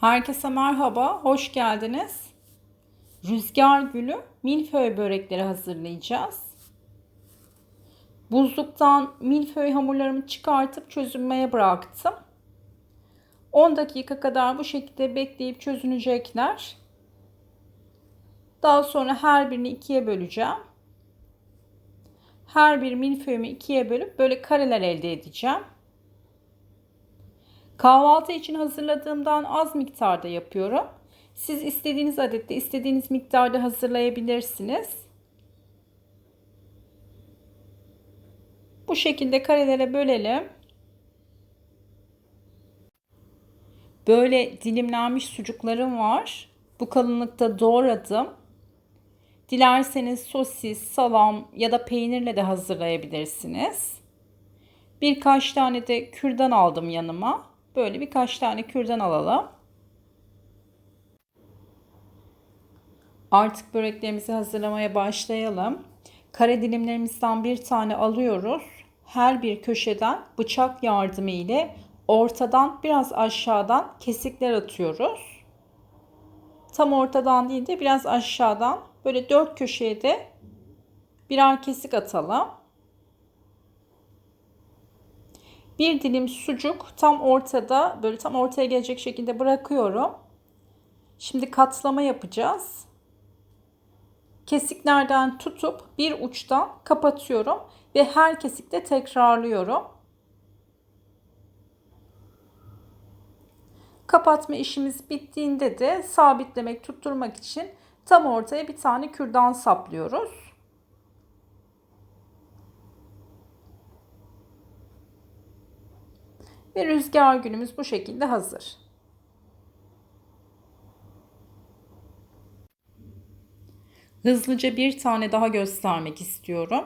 Herkese merhaba, hoş geldiniz. Rüzgar gülü milföy börekleri hazırlayacağız. Buzluktan milföy hamurlarımı çıkartıp çözünmeye bıraktım. 10 dakika kadar bu şekilde bekleyip çözünecekler. Daha sonra her birini ikiye böleceğim. Her bir milföyümü ikiye bölüp böyle kareler elde edeceğim. Kahvaltı için hazırladığımdan az miktarda yapıyorum. Siz istediğiniz adette, istediğiniz miktarda hazırlayabilirsiniz. Bu şekilde karelere bölelim. Böyle dilimlenmiş sucuklarım var. Bu kalınlıkta doğradım. Dilerseniz sosis, salam ya da peynirle de hazırlayabilirsiniz. Birkaç tane de kürdan aldım yanıma. Böyle birkaç tane kürdan alalım. Artık böreklerimizi hazırlamaya başlayalım. Kare dilimlerimizden bir tane alıyoruz. Her bir köşeden bıçak yardımı ile ortadan biraz aşağıdan kesikler atıyoruz. Tam ortadan değil de biraz aşağıdan böyle dört köşeye de birer kesik atalım. Bir dilim sucuk tam ortada böyle tam ortaya gelecek şekilde bırakıyorum. Şimdi katlama yapacağız. Kesiklerden tutup bir uçtan kapatıyorum ve her kesikte tekrarlıyorum. Kapatma işimiz bittiğinde de sabitlemek, tutturmak için tam ortaya bir tane kürdan saplıyoruz. Ve rüzgar gülümüz bu şekilde hazır. Hızlıca bir tane daha göstermek istiyorum.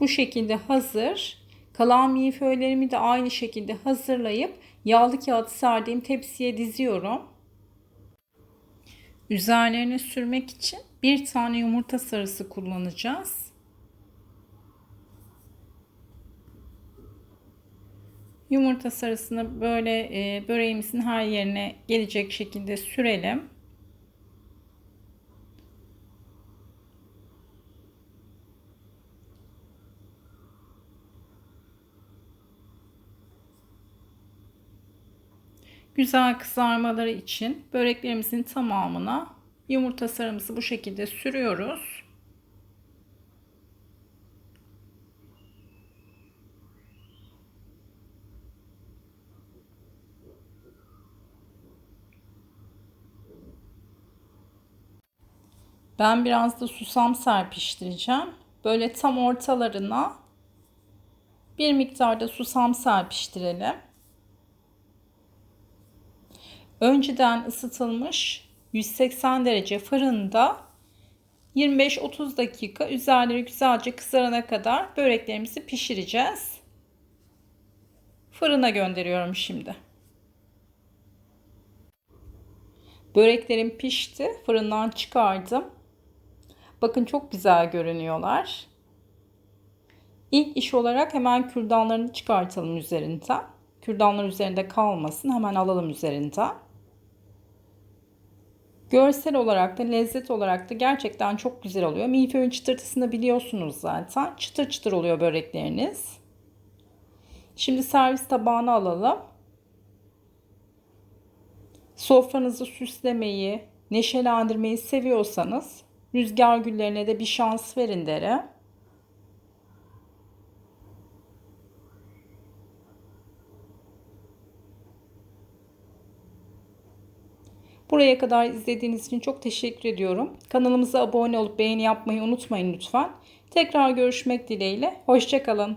Bu şekilde hazır. Kalan milföylerimi de aynı şekilde hazırlayıp yağlı kağıt serdiğim tepsiye diziyorum. Üzerlerine sürmek için bir tane yumurta sarısı kullanacağız. Yumurta sarısını böyle e, böreğimizin her yerine gelecek şekilde sürelim. Güzel kızarmaları için böreklerimizin tamamına yumurta sarımızı bu şekilde sürüyoruz. Ben biraz da susam serpiştireceğim. Böyle tam ortalarına bir miktarda susam serpiştirelim önceden ısıtılmış 180 derece fırında 25-30 dakika üzerleri güzelce kızarana kadar böreklerimizi pişireceğiz. Fırına gönderiyorum şimdi. Böreklerim pişti. Fırından çıkardım. Bakın çok güzel görünüyorlar. İlk iş olarak hemen kürdanlarını çıkartalım üzerinden. Kürdanlar üzerinde kalmasın. Hemen alalım üzerinden. Görsel olarak da lezzet olarak da gerçekten çok güzel oluyor. Milföyün çıtırtısını biliyorsunuz zaten. Çıtır çıtır oluyor börekleriniz. Şimdi servis tabağına alalım. Sofranızı süslemeyi, neşelendirmeyi seviyorsanız rüzgar güllerine de bir şans verin derim. Buraya kadar izlediğiniz için çok teşekkür ediyorum. Kanalımıza abone olup beğeni yapmayı unutmayın lütfen. Tekrar görüşmek dileğiyle. Hoşçakalın.